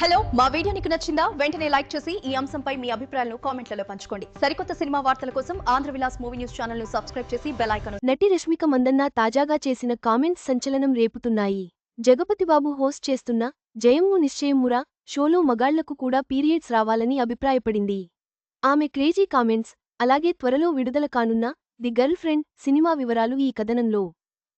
Hello మా video నీకు నచ్చిందా? వెంటనే లైక్ చేసి ఈ అంశంపై మీ అభిప్రాయాలను కామెంట్లలో పంచుకోండి. సరికొత్త సినిమా వార్తల కోసం ఆంధ్ర విలాస్ మూవీ న్యూస్ ఛానల్ను సబ్స్క్రైబ్ చేసి బెల్ ఐకాన్ నటి రష్మిక మందన్న తాజాగా చేసిన కామెంట్స్ సంచలనం రేపుతున్నాయి. జగపతిబాబు హోస్ట్ చేస్తున్న జయము నిశ్చయమురా షోలో మగాళ్ళకు కూడా పీరియడ్స్ రావాలని అభిప్రాయపడింది. ఆమె క్రేజీ కామెంట్స్ అలాగే త్వరలో విడుదల కానున్న ది గర్ల్ ఫ్రెండ్ సినిమా వివరాలు ఈ కథనంలో.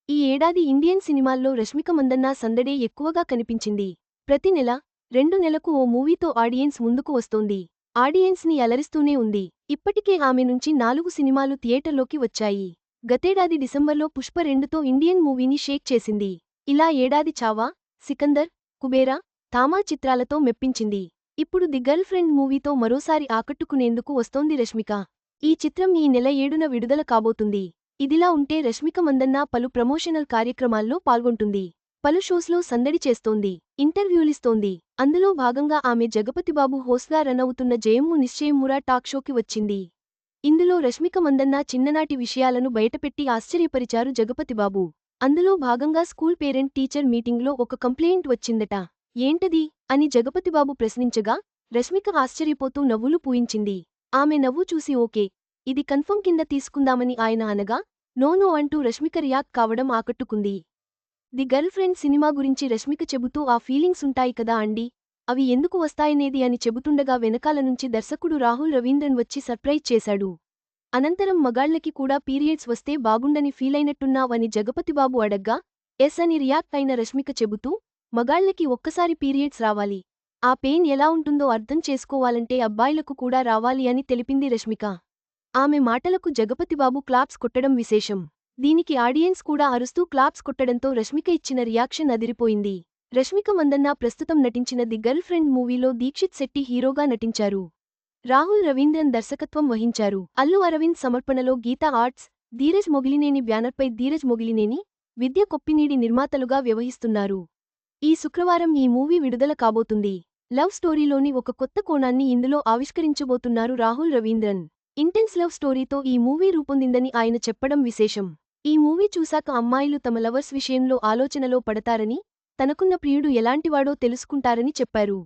ఈ ఏడాది ఇండియన్ సినిమాల్లో రష్మిక మందన్న సందడే ఎక్కువగా కనిపించింది. ప్రతి నెల రెండు నెలకు ఓ మూవీతో ఆడియన్స్ ముందుకు వస్తోంది. ఆడియన్స్ని అలరిస్తూనే ఉంది. ఇప్పటికే ఆమె నుంచి నాలుగు సినిమాలు థియేటర్లోకి వచ్చాయి. గతేడాది డిసెంబర్లో పుష్ప రెండుతో ఇండియన్ మూవీని షేక్ చేసింది. ఇలా ఏడాది చావా సికందర్ కుబేరా తామా చిత్రాలతో మెప్పించింది. ఇప్పుడు ది గర్ల్ ఫ్రెండ్ మూవీతో మరోసారి ఆకట్టుకునేందుకు వస్తోంది రష్మిక. ఈ చిత్రం ఈ నెల ఏడున విడుదల కాబోతుంది. ఇదిలా ఉంటే రష్మిక మందన్న పలు ప్రమోషనల్ కార్యక్రమాల్లో పాల్గొంటుంది. పలు షోస్లో సందడి చేస్తోంది ఇంటర్వ్యూలిస్తోంది. అందులో భాగంగా ఆమె జగపతిబాబు హోస్గా రన్ అవుతున్న జయమ్ము నిశ్చయమురా టాక్ షోకి వచ్చింది. ఇందులో రష్మిక మందన్న చిన్ననాటి విషయాలను బయటపెట్టి ఆశ్చర్యపరిచారు జగపతిబాబు. అందులో భాగంగా స్కూల్ పేరెంట్ టీచర్ మీటింగ్లో ఒక కంప్లైంట్ వచ్చిందట. ఏంటది? అని జగపతిబాబు ప్రశ్నించగా రష్మిక ఆశ్చర్యపోతూ నవ్వులు పూయించింది. ఆమె నవ్వు చూసి ఓకే ఇది కన్ఫర్మ్ కింద తీసుకుందామని ఆయన అనగా నోనో అంటూ రష్మిక రియాక్ట్ కావడం ఆకట్టుకుంది. ది గర్ల్ ఫ్రెండ్ సినిమా గురించి రష్మిక చెబుతూ ఆ ఫీలింగ్స్ ఉంటాయి కదా అండి. అవి ఎందుకు వస్తాయనేది అని చెబుతుండగా వెనకాల నుంచి దర్శకుడు రాహుల్ రవీంద్రన్ వచ్చి సర్ప్రైజ్ చేశాడు. అనంతరం మగాళ్ళకి కూడా పీరియడ్స్ వస్తే బాగుండని ఫీలైనట్టున్నావని జగపతిబాబు అడగ్గా ఎస్ అని రియాక్ట్ అయిన రష్మిక చెబుతూ మగాళ్ళకి ఒక్కసారి పీరియడ్స్ రావాలి. ఆ పెయిన్ ఎలా ఉంటుందో అర్థం చేసుకోవాలంటే అబ్బాయిలకు కూడా రావాలి అని తెలిపింది రష్మిక. ఆమె మాటలకు జగపతిబాబు క్లాప్స్ కొట్టడం విశేషం. దీనికి ఆడియన్స్ కూడా అరుస్తూ క్లాప్స్ కొట్టడంతో రష్మిక ఇచ్చిన రియాక్షన్ అదిరిపోయింది. రష్మిక మందన్న ప్రస్తుతం నటించిన ది గర్ల్ ఫ్రెండ్ మూవీలో దీక్షిత్ శెట్టి హీరోగా నటించారు. రాహుల్ రవీంద్రన్ దర్శకత్వం వహించారు. అల్లు అరవింద్ సమర్పణలో గీతా ఆర్ట్స్ ధీరజ్ మొగిలినేని బ్యానర్పై ధీరజ్ మొగిలినేని విద్య కొప్పినీడి నిర్మాతలుగా వ్యవహిస్తున్నారు ఈ శుక్రవారం ఈ మూవీ విడుదల కాబోతుంది. లవ్ స్టోరీలోని ఒక కొత్త కోణాన్ని ఇందులో ఆవిష్కరించబోతున్నారు రాహుల్ రవీంద్రన్. ఇంటెన్స్ లవ్ స్టోరీతో ఈ మూవీ రూపొందిందని ఆయన చెప్పడం విశేషం. ఈ మూవీ చూశాక అమ్మాయిలు తమ లవర్స్ విషయంలో ఆలోచనలో పడతారని తనకున్న ప్రియుడు ఎలాంటివాడో తెలుసుకుంటారని చెప్పారు.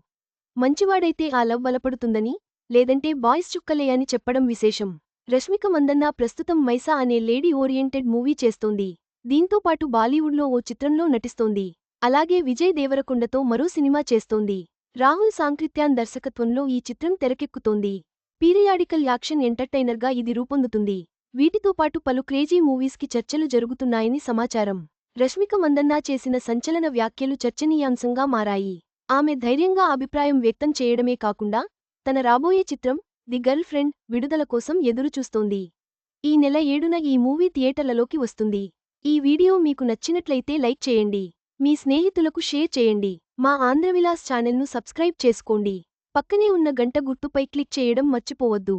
మంచివాడైతే ఆ లవ్ బలపడుతుందని లేదంటే బాయ్స్ చుక్కలే అని చెప్పడం విశేషం. రష్మిక మందన్న ప్రస్తుతం మైసా అనే లేడీ ఓరియంటెడ్ మూవీ చేస్తోంది. దీంతో పాటు బాలీవుడ్లో ఓ చిత్రంలో నటిస్తోంది. అలాగే విజయ్ దేవరకొండతో మరో సినిమా చేస్తోంది. రాహుల్ సాంకృత్యాన్ దర్శకత్వంలో ఈ చిత్రం తెరకెక్కుతోంది. పీరియాడికల్ యాక్షన్ ఎంటర్టైనర్గా ఇది రూపొందుతుంది. వీటితో పాటు పలు క్రేజీ మూవీస్కి చర్చలు జరుగుతున్నాయని సమాచారం. రష్మిక మందన్నా చేసిన సంచలన వ్యాఖ్యలు చర్చనీయాంశంగా మారాయి. ఆమె ధైర్యంగా అభిప్రాయం వ్యక్తం చేయడమే కాకుండా తన రాబోయే చిత్రం ది గర్ల్ ఫ్రెండ్ విడుదల కోసం ఎదురుచూస్తోంది. ఈ నెల ఏడున ఈ మూవీ థియేటర్లలోకి వస్తుంది. ఈ వీడియో మీకు నచ్చినట్లయితే లైక్ చేయండి. మీ స్నేహితులకు షేర్ చేయండి. మా ఆంధ్రవిలాస్ ఛానల్ను సబ్స్క్రైబ్ చేసుకోండి. పక్కనే ఉన్న గంట గుర్తుపై క్లిక్ చేయడం మర్చిపోవద్దు.